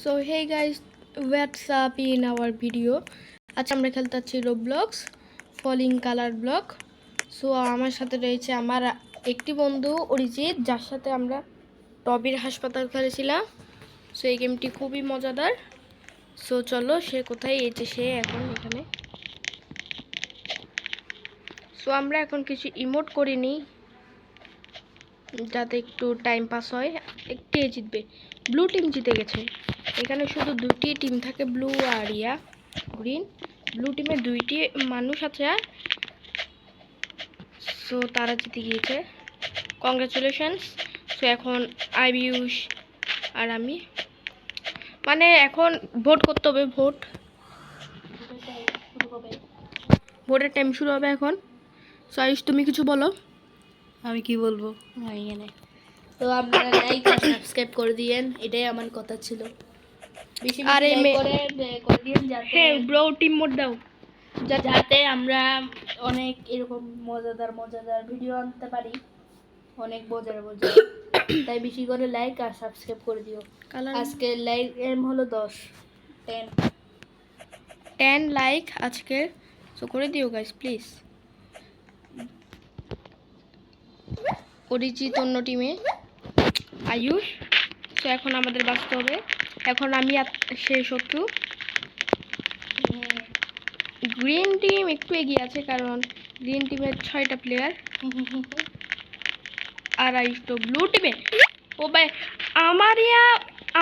So hey guys what's up in our video আচ্ছা আমরা খেলতে যাচ্ছি Roblox falling colour block so আমার সাথে রয়েছে আমার একটি বন্ধু, অরিজিৎ, যার সাথে আমরা টবির হাসপাতাল খেলেছিলাম। সো এই গেমটি খুবই মজাদার। সো চলো সে কোথায়? এই যে সে এখন এখানে। সো আমরা এখন কিছু ইমোট করিনি। যাতে একটু টাইম পাস হয়। কে জিতবে। ব্লু টিম জিতে গেছে। এখানে শুধু দুটি টিম থাকে ব্লু আর ইয়া গ্রিন ব্লু টিমে দুইটি মানুষ আছে। আর সো তারা জিতে গিয়েছে। কংগ্রাচুলেশনস সো এখন আইবিউস আর আমি। মানে এখন ভোট করতে হবে ভোট ভোটের টাইম শুরু হবে এখন। সো আয়ুষ, তুমি কিছু বলো। আমি কি বলব? আমি এখানে তো আপনারা লাইক আর সাবস্ক্রাইব করে দিয়েন এটাই আমার কথা ছিল। বেশি আর করে দিয়েন যাতে হ্যাঁ ব্রো টিম মোড দাও। যাতে আমরা অনেক এরকম মজাদার মজাদার ভিডিও আনতে পারি। অনেক বোঝার বোঝার তাই বেশি করে লাইক আর সাবস্ক্রাইব করে দিও। আজকে লাইক এম হলো দশ। টেন টেন লাইক আজকে। সো করে দিও গাইস প্লিজ অরিজিৎ অন্য টিমে আয়ুষ তো এখন আমাদের বাঁচতে হবে। এখন আমি আর সে শত্রু। গ্রিন টিম একটু এগিয়ে আছে কারণ গ্রিন টিমের ছয়টা প্লেয়ার আর আয়ুষ তো ব্লু টিমে ও ভাই, আমার ইয়া,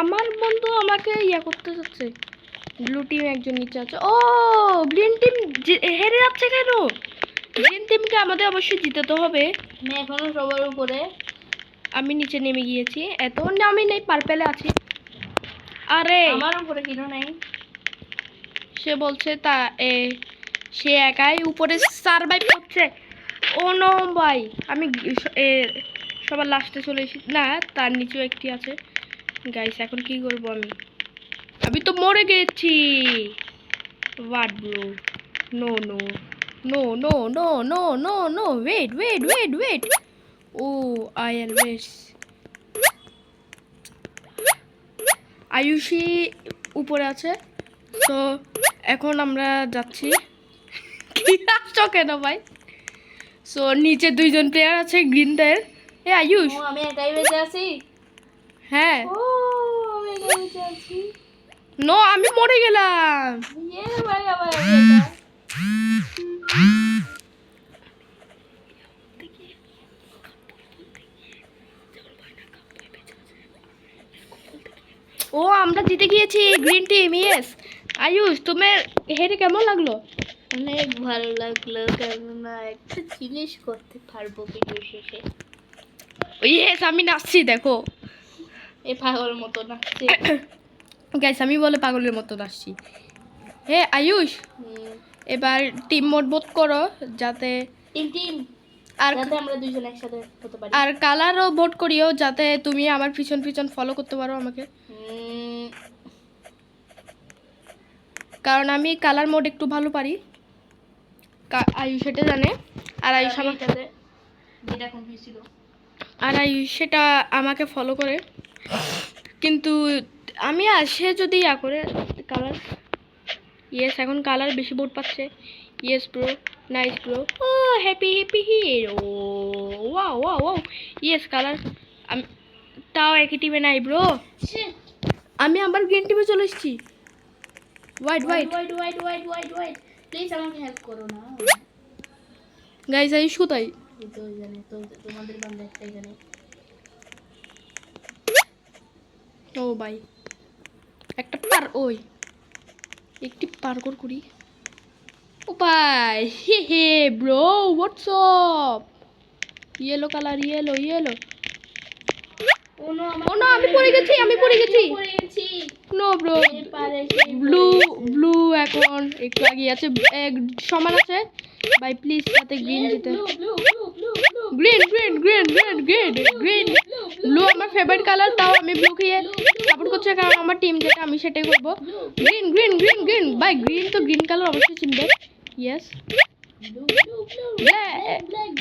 আমার বন্ধু আমাকে ইয়া করতে যাচ্ছে। ব্লু টিম একজন নিচে আছে। ও গ্রিন টিম হেরে যাচ্ছে কেন? গ্রিন টিমকে আমাদের অবশ্যই জিতাতে হবে। আমি এখনও সবার উপরে আমি নিচে নেমে গিয়েছি। এত আমি নেই পার্পেলে আছি। আরে! আমার উপরে কিনো নাই? সে বলছে তা এ সে একাই উপরে সার্ভাইভ করছে। ও নো ভাই আমি সবার লাস্টে চলে এসেছি। না তার নিচেও একটি আছে। গাইস এখন কি করব আমি? আমি তো মরে গেছি। What bro no no No, no, no, no, no, no. Wait, wait, wait, wait. Oh, I always. Ayushi উপরে আছে। তো এখন আমরা যাচ্ছি। আসছো কেন ভাই? সো নিচে দুইজন প্লেয়ার আছে গ্রিনদের এ আয়ুষ আমি একাই বেঁচে আছি? হ্যাঁ। নো আমি মরে গেলাম। ও আমরা জিতে গিয়েছি গ্রিন টিম ইয়েস আয়ুষ তোমার হেরে কেমন লাগল? অনেক ভালো লাগল কেননা একটা জিনিস করতে পারব ভিডিও শেষে। ইয়েস আমি নাচছি দেখো। এ পাগল মতো নাচছে। গাইস আমি বলে পাগলের মতো নাচছি। হে আয়ুষ। এবার টিম মোড বোধ করো যাতে টিম টিম আর যাতে আমরা দুইজন একসাথে হতে পারি। আর কালারও ভোট করিও যাতে তুমি আমার পিছন পিছন ফলো করতে পারো আমাকে। কারণ আমি কালার মোড একটু ভালো পারি। আয়ুষ সেটা জানে। আর আয়ুষ আমি আমাকে এটাতে যেটা কোন হয়েছিল আর আয়ুষ সেটা আমাকে ফলো করে। কিন্তু আমি আসে যদি ইয়া করে কালার ইয়েস এখন কালার বেশি ভোট পাচ্ছে। Yes bro nice bro oh happy happy hero wow wow wow yes colour আমি তাও একই টিমে নাই ব্রো আমি আবার গ্রিন টিমে চলে এসেছি। White white white white white white white please আমাকে হেল্প করো না। গাইস জানে তো তোমাদের বান্ধব একটাই জানে ও ভাই একটা পার ওই। একটি পার্কর করি। ও ভাই hey hey bro what's up yellow colour yellow yellow ও না আমি পড়ে গেছি আমি পড়ে গেছি। নো ব্রো ব্লু ব্লু এখন একটু আগিয়ে আছে এক সমান আছে। ভাই প্লিজ সাথে গ্রিন দিতে। Green green green green green green blue আমার ফেভারিট কালার তাও আমি ব্লুকে সাপোর্ট করছি কারণ আমার টিম যেটা আমি সেটাই করব। গ্রিন গ্রিন গ্রিন গ্রিন ভাই গ্রিন তো গ্রিন কালার অবশ্যই চিনবে। ইয়েস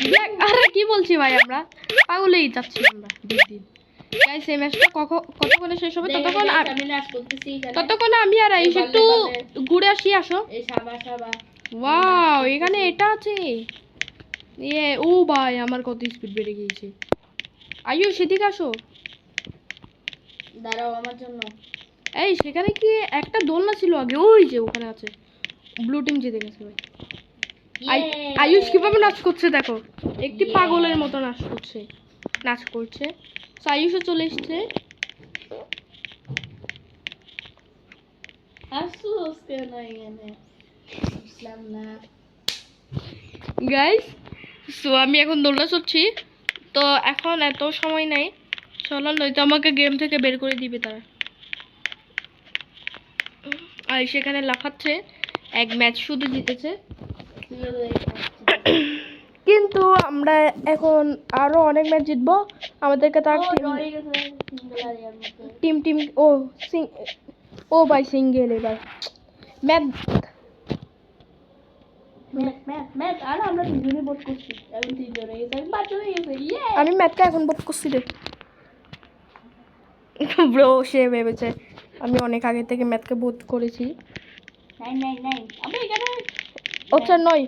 ব্ল্যাক আরে কি বলছি ভাই আমরা? পাগলেই যাচ্ছি আমরা দিন দিন। গাইস এই ম্যাচটা কতক্ষণে শেষ হবে? ততক্ষণ। ততক্ষণ আমি আর আইস একটু। ঘুরে আসি আসো। ওয়াও এখানে এটা আছে। ইয়ে ও ভাই আমার কত স্পিড বেড়ে গিয়েছে। আয়ু সেদিকে আসো। দাঁড়াও আমার জন্য। এই সেখানে কি একটা দোলনা ছিল আগে? ওই যে ওখানে আছে। ব্লু টিম জিতে গেছে ভাই। আয়ুষ কীভাবে নাচ করছে দেখো? একটি পাগলের মতো নাচ করছে। নাচ করছে। তো আয়ুষও চলে এসছে। গাইস সো আমি এখন দোলনা চড়ছি তো এখন এত সময় নাই। চলো নয়তো আমাকে গেম থেকে বের করে দিবে তারা। আর সেখানে লাফাচ্ছে। এক ম্যাচ শুধু জিতেছে। কিন্তু আমরা এখন আরও অনেক ম্যাচ জিতবো। আমাদেরকে তার। টিম টিম ও সিং ও ভাই সিঙ্গেল এবার ম্যাচ ম্যাথ, ম্যাথ, ম্যাথ। আর আমরা দুজনে বোধ করছি। এখন তিনজন গেছে পাঁচ হয়ে গেছে ইয়ে আমি ম্যাথকে এখন বোধ করছি রে। ব্রো সে ভেবেছে আমি অনেক আগে থেকে ম্যাথকে বোধ করেছি। আচ্ছা নয়।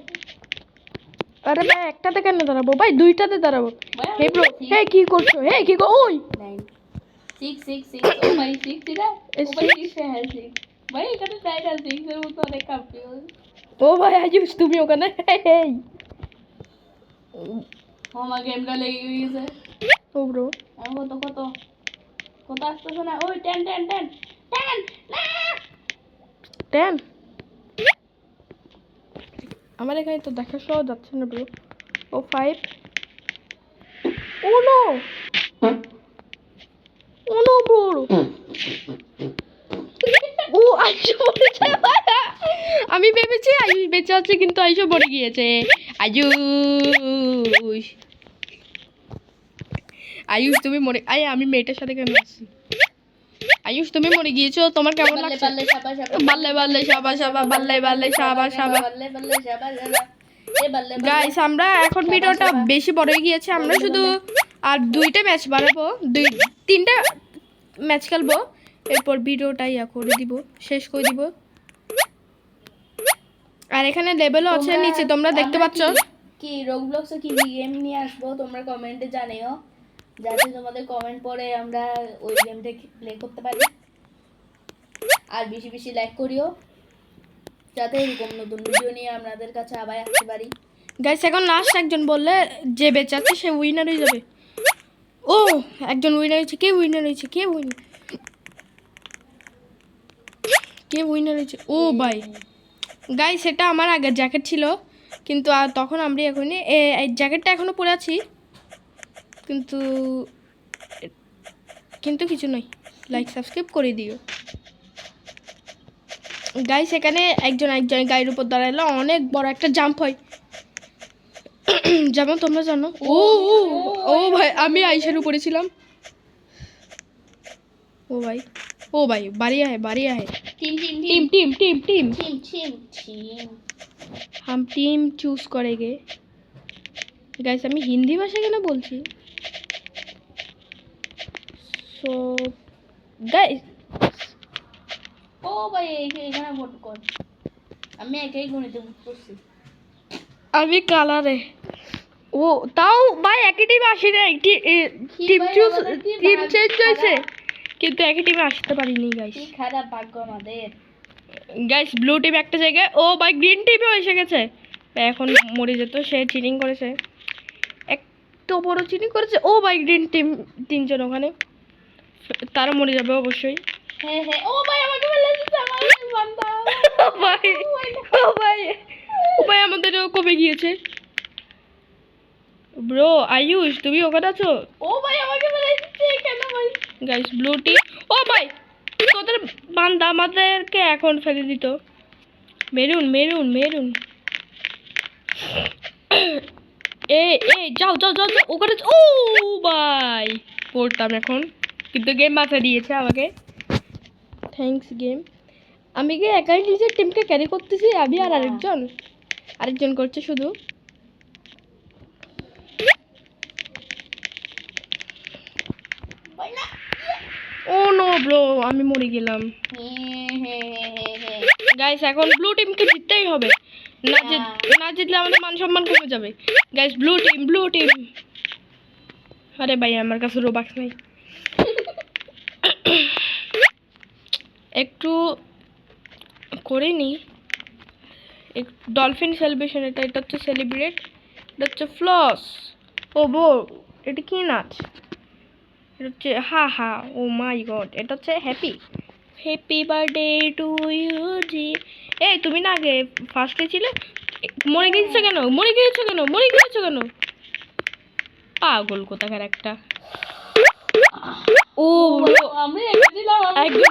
আরে ভাই একটাতে কেন দাঁড়াবো? ভাই দুইটাতে দাঁড়াবো। হে ব্রো হে কি করছ? হে কি কর ওই. ভাই এখানে এর মতো অনেক। ও ভাই আজুস তুমি ওখানে হেই ও, আমার গেমটা লেগে গেছে ও ব্রো আমি কত কত কত আসতেছে না ওই ten ten ten ten ten আমার এখানে তো দেখা সহ যাচ্ছে না bro oh five oh no oh no bro আইসো মরেছে আমি ভেবেছি আয়ুষ বেঁচে আছে কিন্তু আইসো মরে গিয়েছে। আয়ুষ। আয়ুষ তুমি মরে আয় আমি মেয়েটার সাথে কেন আসছি? আয়ুষ তুমি মরে গিয়েছো তোমার কেমন লাগছে? বাল্লে বাল্লে সাবা সাবা বাল্লে বাল্লে সাবা সাবা। গাইস আমরা এখন ভিডিওটা বেশি বড় হয়ে গিয়েছে আমরা শুধু আর দুইটা ম্যাচ বাড়াবো। দুই তিনটা ম্যাচ খেলব। এরপর ভিডিওটা ইয়া করে দিব শেষ করে দিব। আর এখানে লেভেলও আছে নিচে তোমরা দেখতে পাচ্ছ। কি- কি রোবলক্সে কি গেম নিয়ে আসব তোমরা কমেন্টে জানিও। যাতে তোমাদের কমেন্ট পড়ে আমরা ওই গেমটা প্লে করতে পারি। আর বেশি বেশি লাইক করিও যাতে এরকম নতুন ভিডিও নিয়ে আপনাদের কাছে আবার আসতে পারি। গাইস এখন লাস্ট একজন বললে যে বেঁচে আছে সে উইনার হয়ে যাবে। ও একজন উইনার হয়েছে কে উইনার হয়েছে কে উইনার কে উইনার হয়েছে। ও ভাই। গাই সেটা আমার আগের জ্যাকেট ছিল, কিন্তু আর তখন আমরা এখন এই জ্যাকেটটা এখনও পরে আছি, কিন্তু কিন্তু কিছু নয়। লাইক সাবস্ক্রাইব করে দিও। গাই সেখানে একজন একজন গায়ের উপর দাঁড়ালে অনেক বড় একটা জাম্প হয়। যেমন তোমরা জানো? ও ও ভাই, আমি আইসার উপরে ছিলাম। ও ভাই। ও ভাই বাড়ি আহে বাড়ি আহে team team team team team team team team team हम टीम चूज करेंगे গাইস আমি হিন্দি ভাষা কেন বলছি সো গাইস ও ভাই এই- এখানে ভোট কর আমি একাই গণিতে ভোট করছি আমি কালারে ও তাও ভাই একই টিমে আসি না একটি কি টিম ভাই, চুজ আমাদের কি টিম ভাগ্য চেঞ্জ হয়েছে খারাপ। কিন্তু একই টিমে আসতে পারিনি গাইস কি খারাপ ভাগ্য আমাদের। গাইস ব্লু টিম একটা জায়গায় ও ভাই গ্রিন টিমও এসে গেছে। এখন মরে যেত সে চিটিং করেছে। এত বড় চিটিং করেছে ও ভাই গ্রিন টিম তিনজন ওখানে। তারা মরে যাবে অবশ্যই। হ্যাঁ হ্যাঁ ও ভাই আমাকে ভাই। ও ভাই ও ভাই আমাদেরও কমে গিয়েছে। ব্রো আয়ুষ তুমি ওখানে আছো? ও ভাই আমাকে বলে দিচ্ছে কেন ভাই গাইস ব্লু টিম ও ভাই তোদের বান্দা আমাদেরকে এখন ফেলে দিত। Maroon maroon maroon. এ এ যাও যাও যাও যাও, ওখানে ও ভাই পড়তাম এখন। কিন্তু গেম বাঁচা দিয়েছে আমাকে। থ্যাঙ্কস গেম আমি কি একাই নিজের টিমকে ক্যারি করতেছি? আমি আর। আরেকজন? আরেকজন করছে শুধু ভাই না ব্রো আমি মরে গেলাম। গাইস এখন ব্লু টিমকে জিততেই হবে। না জিত না জিতলে আমাদের মান সম্মান কমে যাবে। Guys blue team blue team আরে ভাই আমার কাছে রোবাক্স নেই। একটু করে নি। ডলফিন সেলিব্রেশন এটা এটা হচ্ছে সেলিব্রেট এটা হচ্ছে ফ্লস ও বো এটা কি নাচ? এটা হচ্ছে হা হা ও মাই গড এটা হচ্ছে happy happy birthday to you জি এই তুমি না আগে ফার্স্টে ছিলে? মরে গিয়েছো কেন? মরে গিয়েছো কেন? মরে গিয়েছো কেন? পাগল কোথাকার একটা। ও আমি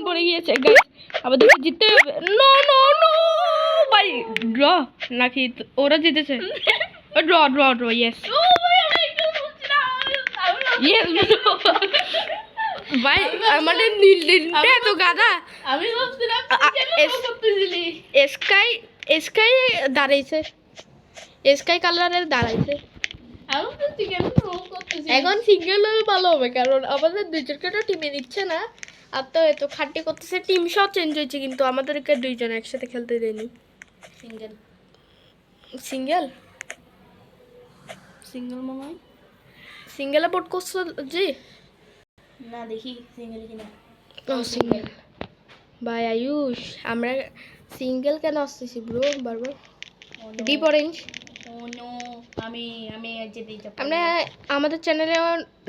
পড়ে গিয়েছে গাইস আমাদেরকে জিততে হবে। নো নো নো ভাই ড্র নাকি ওরা জিতেছে? ড্র ড্র ড্র ইয়েস ও ভাই আমি একটু বুঝছিলাম ইয়েস ভাই আমাদের নীল নীলটা এত গাদা আমি ভাবছিলাম স্কাই স্কাই দাঁড়াইছে। স্কাই কালারের দাঁড়াইছে। এখন সিঙ্গেল ভালো হবে কারণ আমাদের দুইজনকে তো টিমে নিচ্ছে না। আর তো এত খাট্টি করতেছে টিম সব চেঞ্জ হয়েছে কিন্তু আমাদেরকে দুইজন একসাথে খেলতে দেয়নি। সিঙ্গেল সিঙ্গেল সিঙ্গেল মনে হয় সিঙ্গেলে বোট করছ জি? না দেখি সিঙ্গেল কিনা। ও সিঙ্গেল ভাই আয়ুষ আমরা সিঙ্গেল কেন আসতেছি ব্রো বারবার? ডিপ অরেঞ্জ ও আমি আমি আমরা আমাদের চ্যানেলে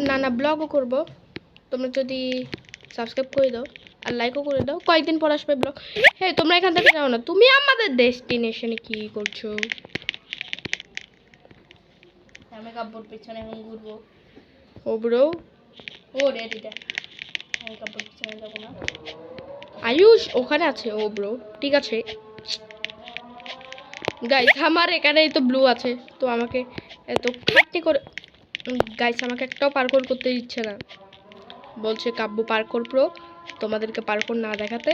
নানা ব্লগও করব। তোমরা যদি সাবস্ক্রাইব করে দাও আর লাইকও করে দাও কয়েকদিন পর আসবে ব্লগ হ্যাঁ তোমরা এখান থেকে যাও না তুমি আমাদের ডেস্টিনেশনে কি করছ? আমি কাপড় পেছনে এখন ঘুরবো। ও ব্রো ও রেডিটা আমি কাপড় পেছনে যাব না। আয়ুষ ওখানে আছে। ও ব্রো ঠিক আছে। গাইস আমার এখানেই তো ব্লু আছে। তো আমাকে এত খাটনি করে গাইস আমাকে একটাও পার্কর করতে দিচ্ছে না। বলছে কাব্য পার্কর প্রো তোমাদেরকে পার্কর না দেখাতে।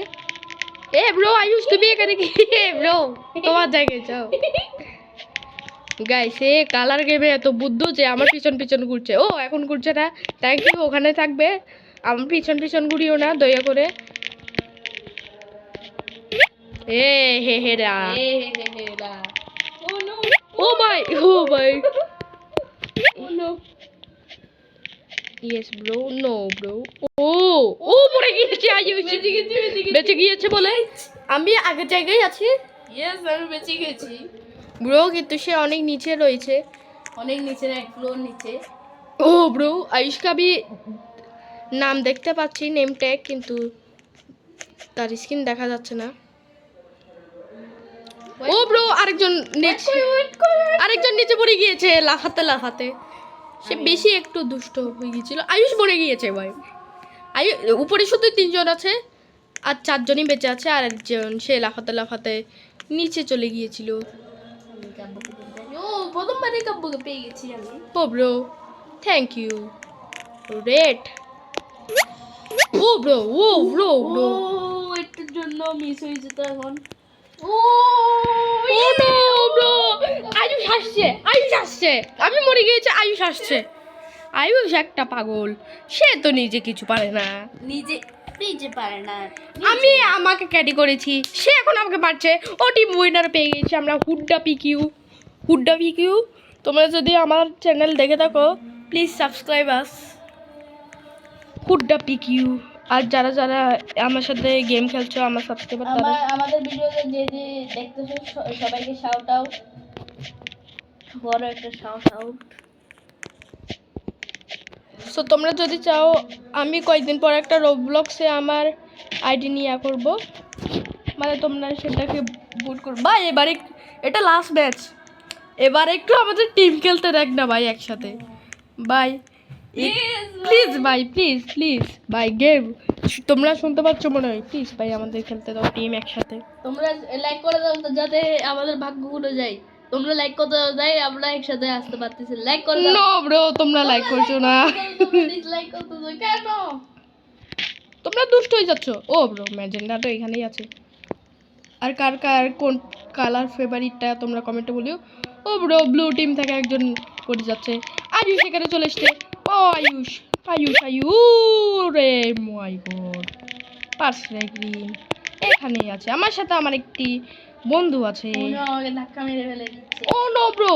এ ব্রো আয়ুষ তুমি এখানে কি? ব্রো তোমার জায়গায় যাও। গাইস এ কালার গেমে এত বুদ্ধ যে আমার পিছন পিছন ঘুরছে। ও এখন ঘুরছে না। থ্যাংক ইউ ওখানে থাকবে। আমার পিছন পিছন ঘুরিও না দয়া করে। এ হে হে রা। ও ভাই ও ভাই। ইয়েস ব্রো নো ব্রো ও ও গিয়েছে বেঁচে গিয়েছে বলে? আমি আগের জায়গায় আছি? ইয়েস আমি বেঁচে গেছি। ব্রো কিন্তু সে অনেক নিচে রয়েছে। অনেক নিচে এক ফ্লোর নিচে। ও ব্রো আয়ুষ কাবি নাম দেখতে পাচ্ছি নেম ট্যাগ কিন্তু তার স্ক্রিন দেখা যাচ্ছে না। ও ব্রো আরেকজন নিচে আরেকজন নিচে পড়ে গিয়েছে লাফাতে লাফাতে। সে বেশি একটু দুষ্ট হয়ে গিয়েছিল। আয়ুষ মরে গিয়েছে ভাই। আয়ু উপরে শুধু তিনজন আছে আর চারজনই বেঁচে আছে আর একজন সে লাফাতে লাফাতে নিচে চলে গিয়েছিল। কাব্যকে ও প্রথমবারে কাব্যকে পেয়ে গেছি আমি ও bro thank you red oh bro oh bro oh bro এটার জন্য মিস হয়ে যেত এখন ও ব্রো আয়ুষ হাসছে আয়ুষ হাসছে আমি মরে গিয়েছি আয়ুষ হাসছে আয়ুষ একটা পাগল। সে তো নিজে কিছু পারে না। নিজে পারে না আমি আমাকে ক্যাটি করেছি সে এখন আমাকে পারছে ও টিম উইনার পেয়ে গেছি আমরা হুড্ডা পিকিউ হুড্ডা পিকিউ তোমরা যদি আমার চ্যানেল দেখে থাকো প্লিজ সাবস্ক্রাইব আস হুড্ডা পিকিউ আর যারা যারা আমার সাথে গেম খেলছো আমার সাবস্ক্রাইবার তারা আমার আমাদের ভিডিওতে যে যে দেখতেছো সবাইকে শাউট আউট বড় একটা শাউট আউট সো তোমরা যদি চাও আমি কয়েকদিন পর একটা রোবলক্সে আমার আইডি নিয়ে করব। মানে তোমরা সেটাকে বুট করো। ভাই এবার এটা লাস্ট ম্যাচ এবার একটু আমাদের টিম খেলতে দেখ না ভাই একসাথে। বাই প্লিজ ভাই। প্লিজ প্লিজ ভাই গেম তোমরা শুনতে পাচ্ছ মনে হয়? প্লিজ ভাই আমাদের খেলতে দাও টিম একসাথে। তোমরা লাইক করে দাও যাতে আমাদের ভাগ্যগুলো যায়। তোমরা লাইক করতে দাও যাই আমরা একসাথে আসতে পারতেছি। লাইক করে নো ব্রো তোমরা লাইক করছ না। ডিসলাইক করতে দাও কেন? তোমরা দুষ্ট হয়ে যাচ্ছ। ও ব্রো ম্যাজেন্ডা তো এখানেই আছে। আর কার কার কোন কালার ফেভারিটটা তোমরা কমেন্টে বলিও। ও ব্রো ব্লু টিম থেকে একজন পড়ে যাচ্ছে। আয়ুষ এখানে চলে এসছে। ও আয়ুষ আয়ুষ আয়ুষ রে মাই গড পার্সলে গ্রিন এখানেই আছে। আমার সাথে আমার একটি বন্ধু আছে। আমাকে ধাক্কা মেরে ফেলে দিচ্ছে। ও নো ব্রো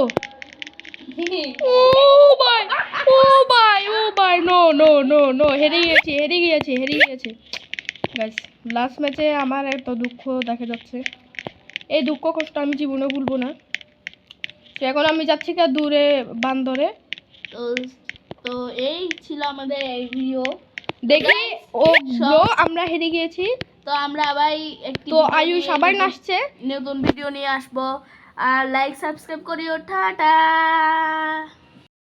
ও ভাই ও ভাই ও ভাই নো নো নো নো হেরে গিয়েছে হেরে গিয়েছে হেরে গিয়েছে। গাইস লাস্ট ম্যাচে আমার এত দুঃখ দেখা যাচ্ছে। এই দুঃখ কষ্ট আমি জীবনে ভুলবো না। তো এখন আমি যাচ্ছি কা দূরে বান্দরে। তো তো এই ছিল আমাদের এই ভিডিও দেখি ও আমরা হেরে গিয়েছি। তো আমরা আবার একটি তো আয়ুষ আবার নতুন- নাচছে। নতুন ভিডিও নিয়ে আসব। আর লাইক সাবস্ক্রাইব করিও টাটা!